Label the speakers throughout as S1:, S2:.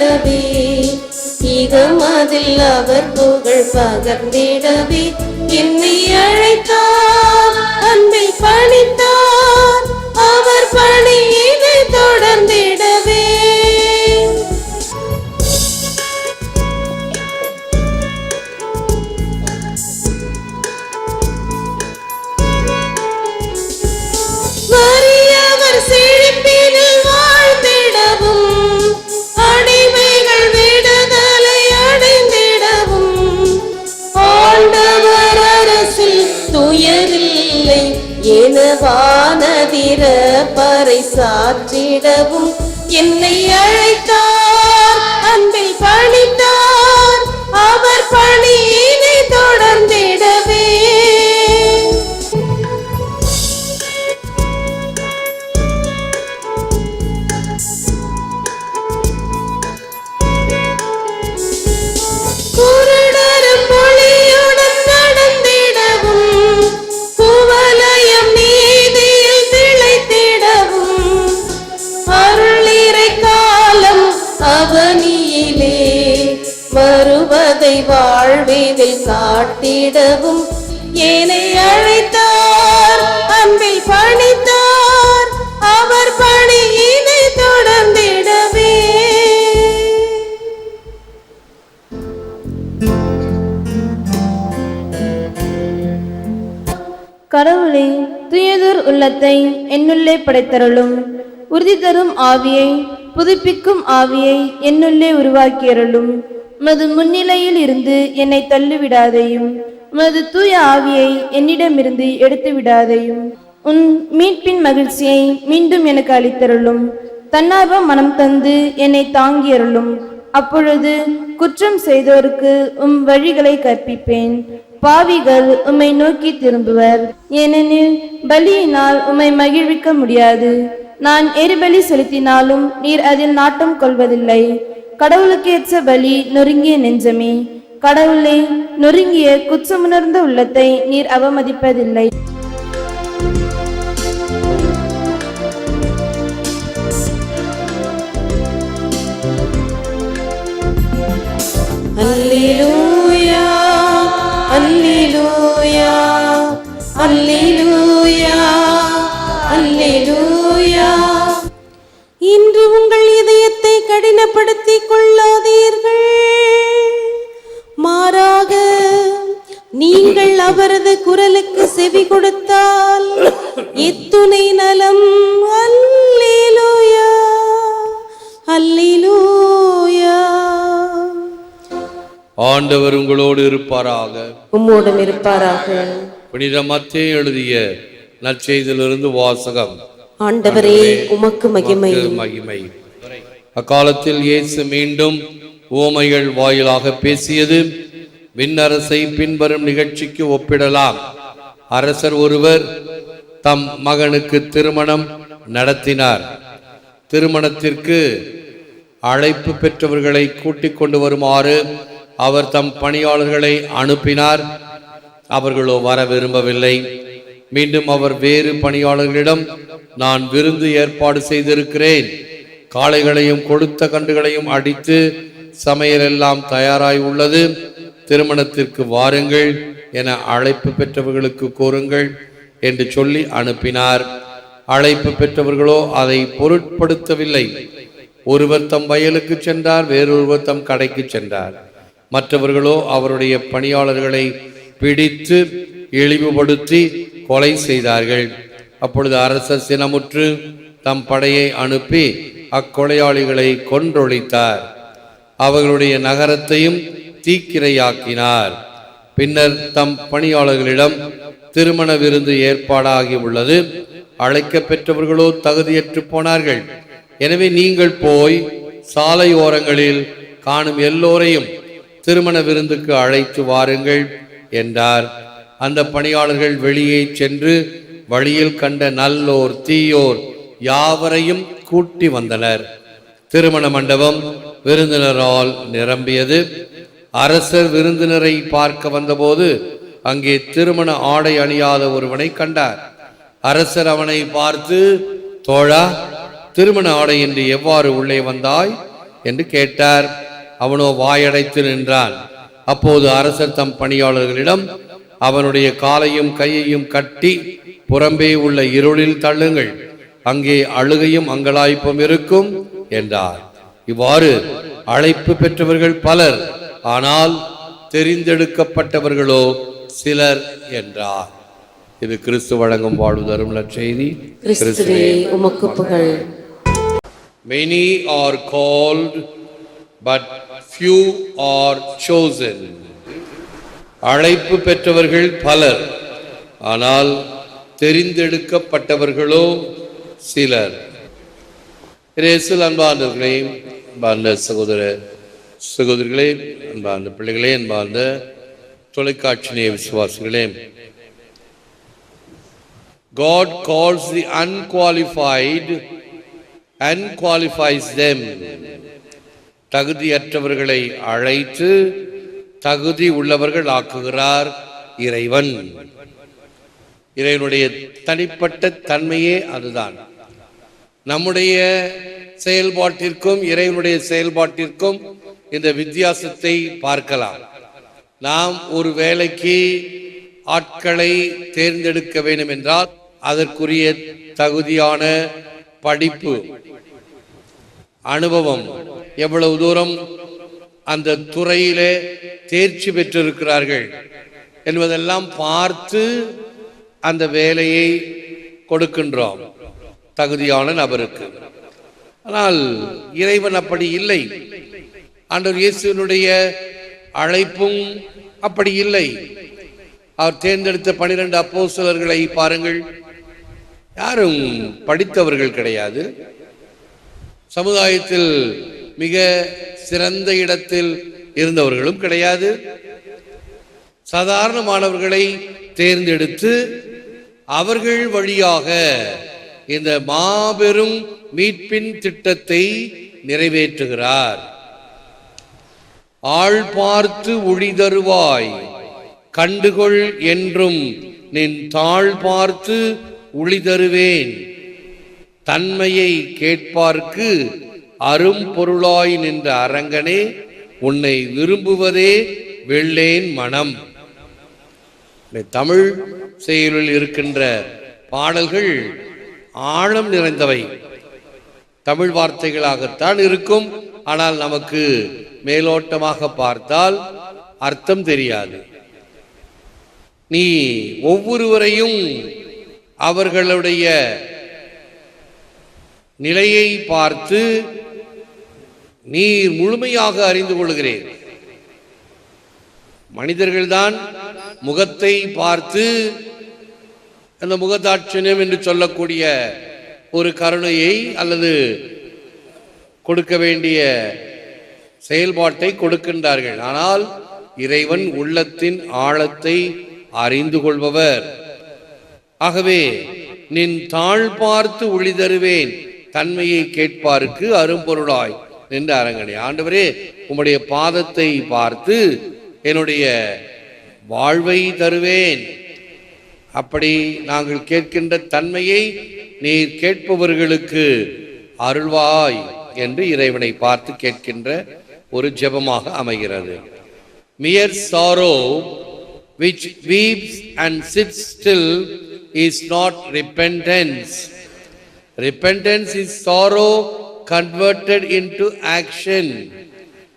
S1: வாழ்ந்திடவே இகமதில் அவர் புகழ் பகர்ந்திடவே. என்னை அழைத்தார் அன்பில் பணித்தார் அவர் பணியினை தொடர்ந்திடவே. வானதிர பறை சாற்றிடவும் என்னை அழைத்தார். அன்பில் பணித்தார் வருவதை வாழ்வினில் காட்டிடவும் ஏனை அழைத்தார் அன்பில் பணித்தார் அவர் பணியினை தொடர்ந்திடவே.
S2: கடவுளே துயதூர் உள்ளத்தை என்னுள்ளே படைத்தருளும். உறுதி தரும் ஆவியை புதுப்பிக்கும் ஆவியை என்னுள்ளே உருவாக்கியருளும். உமது முன்னிலையில் இருந்து என்னை தள்ளிவிடாதையும் உமது தூய ஆவியை என்னிடமிருந்து எடுத்து விடாதையும் உன் மீட்பின் மகிழ்ச்சியை மீண்டும் எனக்கு அளித்தருளும். தன்னார்வ மனம் தந்து என்னை தாங்கியருளும். அப்பொழுது குற்றம் செய்தோருக்கு உம் வழிகளை கற்பிப்பேன். பாவிகள் உம்மை நோக்கி திரும்புவர். ஏனெனில் பலியினால் உம்மை மகிழ்விக்க முடியாது. நான் எரிபலி செலுத்தினாலும் நீர் அதில் நாட்டம் கொள்வதில்லை. கடவுளுக்கேற்ற பலி நொறுங்கிய நெஞ்சமே. கடவுளே நொறுங்கிய குற்றமுணர்ந்த உள்ளத்தை நீர் அவமதிப்பதில்லை.
S1: அல்லேலூயா அல்லேலூயா அல்லேலூயா. கடினப்படுத்திக் கொள்ளாதீர்கள் மாறாக நீங்கள் அவரது குரலுக்கு செவி கொடுத்தால் எத்துணை நலம். அல்லேலூயா. அல்லேலூயா.
S3: ஆண்டவர் உங்களோடு இருப்பாராக.
S1: உம்மோடும் இருப்பாராக.
S3: புனித மத்தேயு எழுதிய நற்செய்தியிலிருந்து வாசகம்.
S1: ஆண்டவரே உமக்கு மகிமை.
S3: மகிமை. அக்காலத்தில் இயேசு மீண்டும் ஓமைகள் வாயிலாக பேசியது விண்ணரசை பின்வரும் நிகழ்ச்சிக்கு ஒப்பிடலாம். அரசர் ஒருவர் தம் மகனுக்கு திருமணம் நடத்தினார். திருமணத்திற்கு அழைப்பு பெற்றவர்களை கூட்டிக் கொண்டு வருமாறு அவர் தம் பணியாளர்களை அனுப்பினார். அவர்களோ வர விரும்பவில்லை. மீண்டும் அவர் வேறு பணியாளர்களிடம் நான் விருந்து ஏற்பாடு செய்திருக்கிறேன். காளைகளையும் கொடுத்த கண்டுகளையும் அடித்து சமையல் எல்லாம் தயாராய் உள்ளது. திருமணத்திற்கு வாருங்கள் என அழைப்பு பெற்றவர்களுக்கு கூறுங்கள் என்று சொல்லி அனுப்பினார். அழைப்பு பெற்றவர்களோ அதை பொருட்படுத்தவில்லை. ஒருவர் தம் வயலுக்கு சென்றார் வேறொருவர் தம் கடைக்கு சென்றார். மற்றவர்களோ அவருடைய பணியாளர்களை பிடித்து இழிவுபடுத்தி கொலை செய்தார்கள். அப்பொழுது அரசர் சினமுற்று தம் படையை அனுப்பி அக்கொலையாளிகளை கொன்றொழித்தார். அவர்களுடைய நகரத்தையும் தீக்கிரையாக்கினார். பின்னர் தம் பணியாளர்களிடம் திருமண விருந்து ஏற்பாடாகி உள்ளது. அழைக்க பெற்றவர்களோ தகுதியற்று போனார்கள். எனவே நீங்கள் போய் சாலை ஓரங்களில் காணும் எல்லோரையும் திருமண விருந்துக்கு அழைத்து வாருங்கள் என்றார். அந்த பணியாளர்கள் வெளியே சென்று வழியில் கண்ட நல்லோர் தீயோர் யாவரையும் கூட்டி வந்தனர். திருமண மண்டபம் விருந்தினரால் நிரம்பியது. அரசர் விருந்தினரை பார்க்க வந்தபோது அங்கே திருமண ஆடை அணியாத ஒருவனை கண்டார். அரசர் அவனை பார்த்து தோழா திருமண ஆடை என்று எவ்வாறு உள்ளே வந்தாய்? என்று கேட்டார். அவனோ வாயடைத்து நின்றான். அப்போது அரசர் தம் பணியாளர்களிடம் அவனுடைய காலையும் கையையும் கட்டி புறம்பே உள்ள இருளில் தள்ளுங்கள். அங்கே அழுகையும் அங்கலாய்ப்பும் இருக்கும் என்றார். இவ்வாறு அழைப்பு பெற்றவர்கள் பலர் ஆனால் தெரிந்தெடுக்கப்பட்டவர்களோ சிலர் என்றார். இது கிறிஸ்து வழங்கும் வாழ்வு தரும்
S1: புகழ்.
S3: Many are called, but few are chosen. அழைப்பு பெற்றவர்கள் பலர் ஆனால் தெரிந்தெடுக்கப்பட்டவர்களோ சிலர். இயேசுவில் அன்பார்ந்தவர்களே அன்பார்ந்த சகோதர சகோதரிகளே அன்பார்ந்த பிள்ளைகளே அன்பார்ந்த தொலைக்காட்சி நேய விசுவாசிகளே. God calls the unqualified and qualifies them. தகுதியற்றவர்களை அழைத்து தகுதி உள்ளவர்கள் ஆக்குகிறார் இறைவன். இறைவனுடைய தனிப்பட்ட தன்மையே அதுதான். நம்முடைய செயல்பாட்டிற்கும் இறைவனுடைய செயல்பாட்டிற்கும் இந்த வித்தியாசத்தை பார்க்கலாம். நாம் ஒரு வேலைக்கு ஆட்களை தேர்ந்தெடுக்க வேண்டும் என்றால் அதற்குரிய தகுதியான படிப்பு அனுபவம் எவ்வளவு தூரம் அந்த துறையிலே தேர்ச்சி பெற்றிருக்கிறார்கள் என்பதெல்லாம் பார்த்து அந்த வேலையை கொடுக்கின்றோம். தகுதியான நபருக்கு. ஆனால் இறைவன் அப்படி இல்லை. ஆண்டவர் இயேசுவினுடைய அழைப்பும் அப்படி இல்லை. அவர் தேர்ந்தெடுத்த பனிரெண்டு அப்போஸ்தலர்களை பாருங்கள். யாரும் படித்தவர்கள் கிடையாது. சமுதாயத்தில் மிக சிறந்த இடத்தில் இருந்தவர்களும் கிடையாது. சாதாரணமானவர்களை தேர்ந்தெடுத்து அவர்கள் வழியாக இந்த மாபெரும் மீட்பின் திட்டத்தை நிறைவேற்றுகிறார். ஆள் பார்த்து ஒளி தருவாய் கண்டுகொள் என்றும் நின் தாழ் பார்த்து ஒளி தருவேன். தன்மையை கேட்பார்க்கு அரும்பொருளாய் நின்ற அரங்கனே உன்னை விரும்புவதே வெள்ளேன் மனம். தமிழ் செயலில் இருக்கின்ற பாடல்கள் ஆழம் நிறைந்தவை. தமிழ் வார்த்தைகளாகத்தான் இருக்கும். ஆனால் நமக்கு மேலோட்டமாக பார்த்தால் அர்த்தம் தெரியாது. நீ ஒவ்வொருவரையும் அவர்களுடைய நிலையை பார்த்து நீ முழுமையாக அறிந்து கொள்கிறேன். மனிதர்கள்தான் முகத்தை பார்த்து அந்த முகதாட்சணியம் என்று சொல்லக்கூடிய ஒரு கருணையை அல்லது கொடுக்க வேண்டிய செயல்பாட்டை கொடுக்கின்றார்கள். ஆனால் இறைவன் உள்ளத்தின் ஆழத்தை அறிந்து கொள்பவர். ஆகவே நின் தாழ் பார்த்து ஒளி தருவேன் தன்மையை கேட்பாருக்கு அரும்பொருளாய் நின்ற அரங்கணி ஆண்டவரே உம்முடைய பாதத்தை பார்த்து என்னுடைய வாழ்வை தருவேன். அப்படி நாங்கள் கேட்கின்ற தன்மையை நீர் கேட்பவர்களுக்கு அருள்வாய் என்று இறைவனை பார்த்து கேட்கின்ற ஒரு ஜெபமாக அமைகிறது mere sorrow which weeps and sit still is not repentance repentance is sorrow converted in action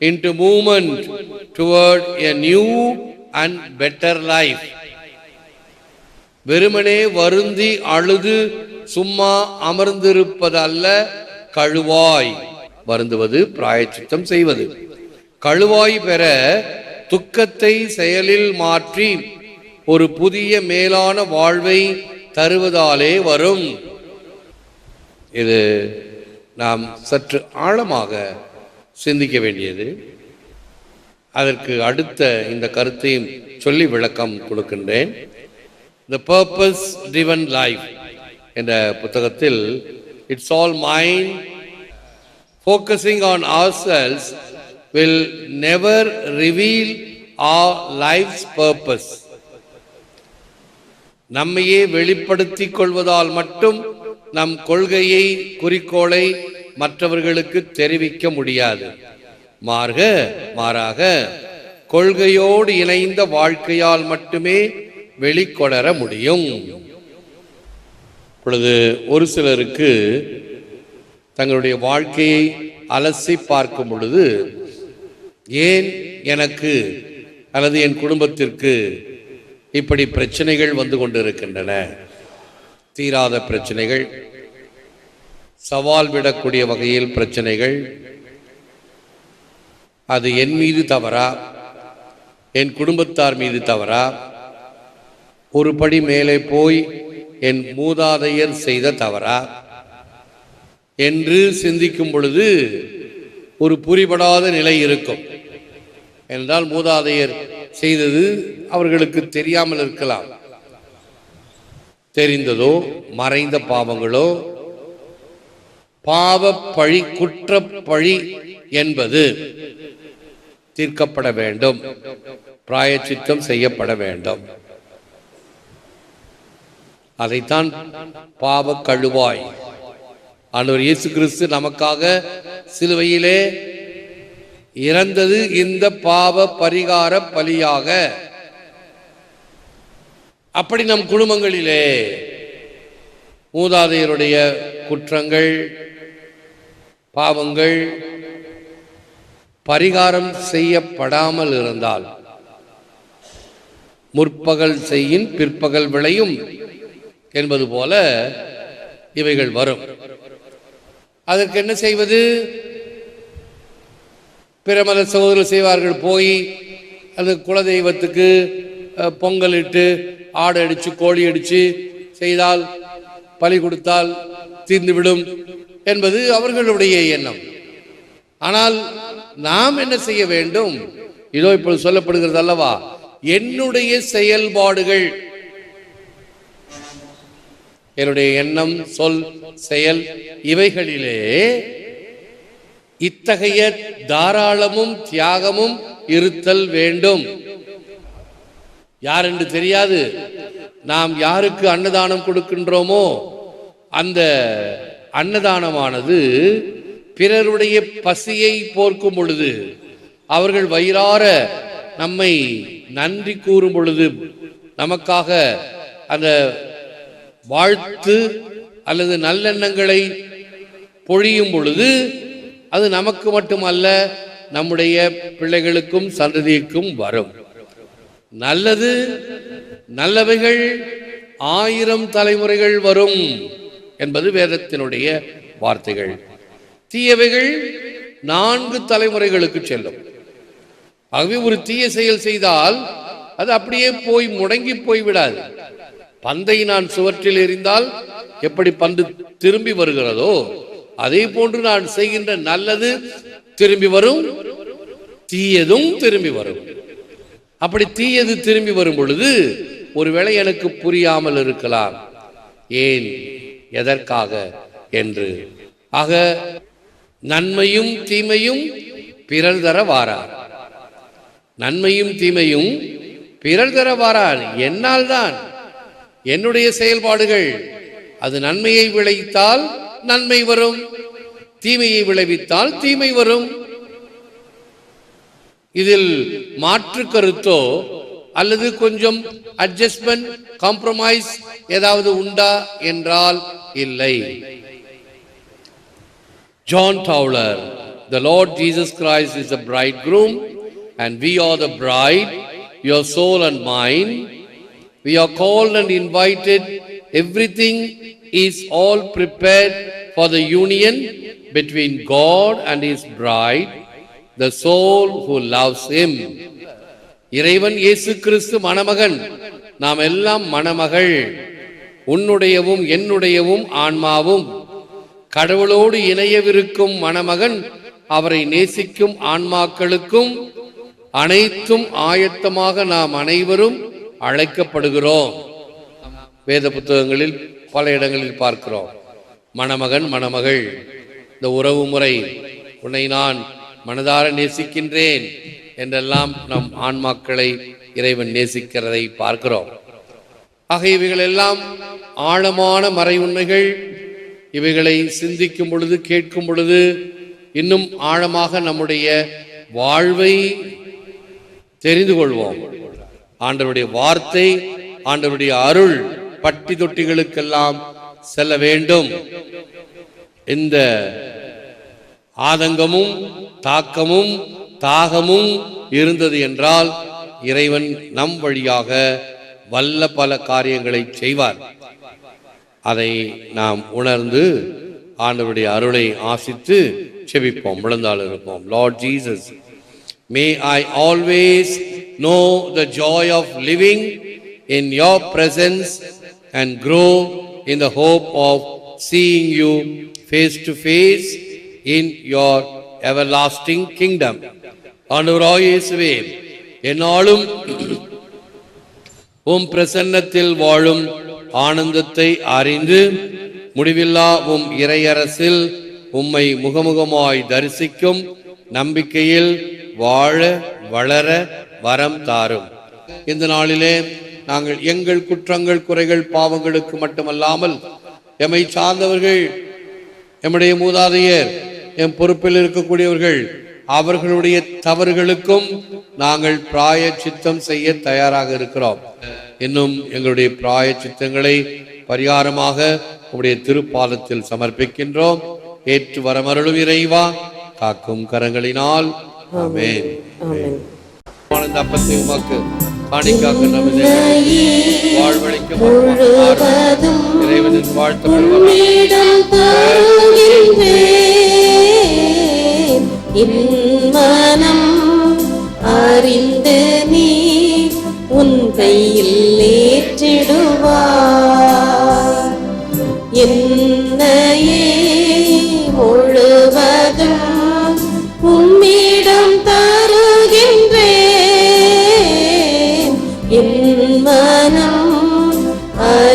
S3: in moment toward a new and better life வெறுமனே வருந்தி அழுது சும்மா அமர்ந்திருப்பதல்ல கழுவாய். வருந்துவது பிராயச்சித்தம் செய்வது. கழுவாய் பெற துக்கத்தை செயலில் மாற்றி ஒரு புதிய மேலான வாழ்வை தருவதாலே வரும். இது நாம் சற்று ஆழமாக சிந்திக்க வேண்டியது. அதற்கு அடுத்த இந்த கருத்தையும் சொல்லி விளக்கம் கொடுக்கின்றேன். த பர்பஸ் driven லைஃப் என்ற புத்தகத்தில் it's all mind focusing on ourselves will never reveal a life's purpose நம்மையே வெளிப்படுத்திக் கொள்வதால் மட்டும் நம் கொள்கையை குறிக்கோளை மற்றவர்களுக்கு தெரிவிக்க முடியாது. மார்க மாறாக கொள்கையோடு இணைந்த வாழ்க்கையால் மட்டுமே வெளிக்கொணர முடியும். இப்பொழுது ஒரு சிலருக்கு தங்களுடைய வாழ்க்கையை அலசி பார்க்கும் பொழுது ஏன் எனக்கு அல்லது என் குடும்பத்திற்கு இப்படி பிரச்சனைகள் வந்து கொண்டிருக்கின்றன? தீராத பிரச்சனைகள் சவால் விடக்கூடிய வகையில் பிரச்சனைகள் அது என் மீது தவறா? என் குடும்பத்தார் மீது தவறா? ஒரு படி மேலே போய் என் மூதாதையர் செய்த தவறா? என்று சிந்திக்கும் பொழுது ஒரு புரிபடாத நிலை இருக்கும். என்றால் மூதாதையர் செய்தது அவர்களுக்கு தெரியாமல் இருக்கலாம். தெரிந்ததோ மறைந்த பாவங்களோ? பாவ பழி குற்ற பழி என்பது தீர்க்கப்பட வேண்டும். பிராயச்சித்தம் செய்யப்பட வேண்டும். அதைத்தான் பாவ கழுவாய். ஆண்டவர் இயேசு கிறிஸ்து நமக்காக சிலுவையிலே இறந்தது இந்த பாவ பரிகார பலியாக. அப்படி நம் குடும்பங்களிலே மூதாதையருடைய குற்றங்கள் பாவங்கள் பரிகாரம் செய்யப்படாமல் இருந்தால் முற்பகல் செய்யின் பிற்பகல் விளையும். என்பது போல இவைகள் வரும். அதற்கு என்ன செய்வது? பிரமத சகோதரர் செய்வார்கள் போய் அது குலதெய்வத்துக்கு பொங்கல் பொங்கலிட்டு ஆடு அடித்து கோழி அடித்து செய்தால் பலி கொடுத்தால் தீர்ந்துவிடும் என்பது அவர்களுடைய எண்ணம். ஆனால் நாம் என்ன செய்ய வேண்டும்? இதோ இப்பொழுது சொல்லப்படுகிறது அல்லவா? என்னுடைய செயல்பாடுகள் என்னுடைய எண்ணம் சொல் செயல் இவைகளிலே இத்தகைய தாராளமும் தியாகமும் இருத்தல் வேண்டும். யார் என்று தெரியாது. நாம் யாருக்கு அன்னதானம் கொடுக்கின்றோமோ அந்த அன்னதானமானது பிறருடைய பசியை போர்க்கும் பொழுது அவர்கள் வயிறார நம்மை நன்றி கூறும் பொழுது நமக்காக அந்த வாழ்த்து அல்லது நல்லெண்ணங்களை பொழியும் பொழுது அது நமக்கு மட்டுமல்ல நம்முடைய பிள்ளைகளுக்கும் சந்ததிக்கும் வரும். நல்லது நல்லவைகள் ஆயிரம் தலைமுறைகள் வரும் என்பது வேதத்தினுடைய வார்த்தைகள். தீயவைகள் நான்கு தலைமுறைகளுக்கு செல்லும். ஆகவே ஒரு தீய செயல் செய்தால் அது அப்படியே போய் முடங்கி போய் விடாது. பந்தை நான் சுவற்றில் எறிந்தால் எப்படி பந்து திரும்பி வருகிறதோ அதே போன்று நான் செய்கின்ற நல்லது திரும்பி வரும் தீயதும் திரும்பி வரும். அப்படி தீயது திரும்பி வரும் பொழுது ஒருவேளை எனக்கு புரியாமல் இருக்கலாம். ஏன்? எதற்காக? என்று. ஆக நன்மையும் தீமையும் பிறர் தர வாரார் நன்மையும் தீமையும் பிறர் தர வாரார் என்னால் தான். என்னுடைய செயல்பாடுகள். அது நன்மையை விளைவித்தால் நன்மை வரும். தீமையை விளைவித்தால் தீமை வரும். இதில் மாற்று கருத்தோ அல்லது கொஞ்சம் அட்ஜஸ்ட்மெண்ட் காம்ப்ரமைஸ் ஏதாவது உண்டா என்றால் இல்லை. John Dowler the Lord Jesus Christ is a bridegroom and we are the bride your soul and mind We are called and invited. Everything is all prepared for the union between God and His bride, the soul who loves Him. இறைவன் இயேசு கிறிஸ்து மணமகன் நாம் எல்லாம் மணமகள் உன்னுடையவும் என்னுடையவும் ஆன்மாவும் கடவுளோடு இணையவிருக்கும் மணமகன் அவரை நேசிக்கும் ஆன்மாக்களுக்கும் அனைத்தும் ஆயத்தமாக நாம் அனைவரும் அழைக்கப்படுகிறோம். வேத புத்தகங்களில் பல இடங்களில் பார்க்கிறோம். மணமகன் மணமகள் இந்த உறவு முறை உன்னை நான் மனதார நேசிக்கின்றேன் என்றெல்லாம் நம் ஆன்மாக்களை இறைவன் நேசிக்கிறதை பார்க்கிறோம். ஆக இவைகள் எல்லாம் ஆழமான மறை உண்மைகள். இவைகளை சிந்திக்கும் பொழுது கேட்கும் பொழுது இன்னும் ஆழமாக நம்முடைய வாழ்வை தெரிந்து கொள்வோம். ஆண்டவருடைய வார்த்தை ஆண்டவருடைய அருள் பட்டி தொட்டிகளுக்கெல்லாம் செல்ல வேண்டும். இந்த ஆதங்கமும் தாக்கமும் தாகமும் இருந்தது என்றால் இறைவன் நம் வழியாக வல்ல பல காரியங்களை செய்வார். அதை நாம் உணர்ந்து ஆண்டவருடைய அருளை ஆசித்து செபிப்போம் விழுந்தால் இருப்போம். Lord Jesus may I always know the joy of living in your presence and grow in the hope of seeing you face to face in your everlasting kingdom ஆண்டவராய் இயேசுவே என்னாலும் உம் பிரசன்னத்தில் வாழும் ஆனந்தத்தை அறிந்து முடிவில்லா உம் இறையரசில் உம்மை முகமுகமாய் தரிசிக்கும் நம்பிக்கையில் வாழ வளர வரம் தாரும். இந்த நாளிலே நாங்கள் எங்கள் குற்றங்கள் குறைகள் பாவங்களுக்கு மட்டுமல்லாமல் எம்மை சார்ந்தவர்கள் எம்முடைய மூதாதையர் எம் பொறுப்பில் இருக்கக்கூடியவர்கள் அவர்களுடைய தவறுகளுக்கும் நாங்கள் பிராய சித்தம் செய்ய தயாராக இருக்கிறோம். இன்னும் எங்களுடைய பிராய சித்தங்களை பரிகாரமாக உடைய திருப்பாதத்தில் சமர்ப்பிக்கின்றோம். ஏற்று வரமருளும் இறைவா காக்கும் கரங்களினால் ஆனந்த அப்பத்தை உமக்கு காணிக்காக்க நமது வாழ்வழிக்கும் இறைவனின் வாழ்த்து
S1: அறிந்து நீ உன் கையில் ஏற்றிடுவாய். என்னையே